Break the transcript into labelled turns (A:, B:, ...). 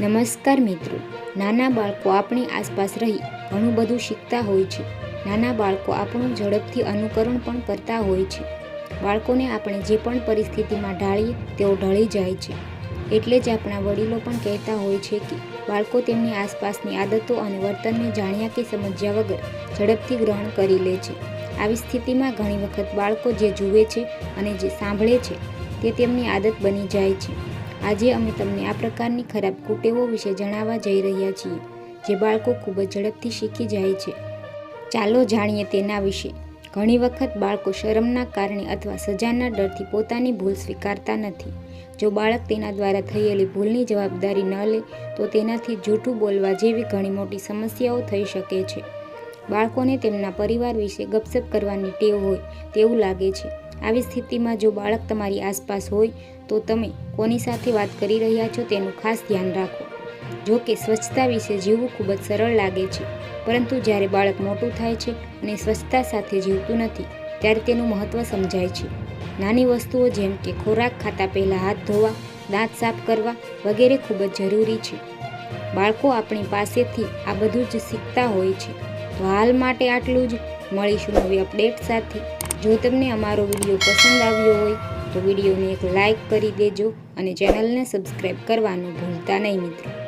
A: નમસ્કાર મિત્રો. નાના બાળકો આપણી આસપાસ રહી ઘણું બધું શીખતા હોય છે. નાના બાળકો આપણું ઝડપથી અનુકરણ પણ કરતા હોય છે. બાળકોને આપણે જે પણ પરિસ્થિતિમાં ઢાળીએ તેઓ ઢળી જાય છે. એટલે જ આપણા વડીલો પણ કહેતા હોય છે કે બાળકો તેમની આસપાસની આદતો અને વર્તનને જાણ્યા કે સમજ્યા વગર ઝડપથી ગ્રહણ કરી લે છે. આવી સ્થિતિમાં ઘણી વખત બાળકો જે જુએ છે અને જે સાંભળે છે તે તેમની આદત બની જાય છે. આજે અમે તમને આ પ્રકારની ખરાબ કુટેવો વિશે જણાવવા જઈ રહ્યા છીએ, જે બાળકો ખૂબ જ ઝડપથી શીખી જાય છે. ચાલો જાણીએ તેના વિશે. ઘણી વખત બાળકો શરમના કારણે અથવા સજાના ડરથી પોતાની ભૂલ સ્વીકારતા નથી. જો બાળક તેના દ્વારા થયેલી ભૂલની જવાબદારી ન લે, તો તેનાથી જૂઠું બોલવા જેવી ઘણી મોટી સમસ્યાઓ થઈ શકે છે. બાળકોને તેમના પરિવાર વિશે ગપસપ કરવાની ટેવ હોય તેવું લાગે છે. આવી સ્થિતિમાં જો બાળક તમારી આસપાસ હોય, તો તમે કોની સાથે વાત કરી રહ્યા છો તેનું ખાસ ધ્યાન રાખો. જો કે સ્વચ્છતા વિશે જીવવું ખૂબ જ સરળ લાગે છે, પરંતુ જ્યારે બાળક મોટું થાય છે અને સ્વચ્છતા સાથે જીવતું નથી, ત્યારે તેનું મહત્ત્વ સમજાય છે. નાની વસ્તુઓ જેમ કે ખોરાક ખાતા પહેલાં હાથ ધોવા, દાંત સાફ કરવા વગેરે ખૂબ જ જરૂરી છે. બાળકો આપણી પાસેથી આ બધું જ શીખતા હોય છે. તો હાલ માટે આટલું જ. મળીશું નવી અપડેટ સાથે. જો તમને અમારો વીડિયો પસંદ આવ્યો હોય, તો વિડીયોને એક લાઈક કરી દેજો અને ચેનલને સબસ્ક્રાઈબ કરવાનું ભૂલતા નહીં, મિત્રો.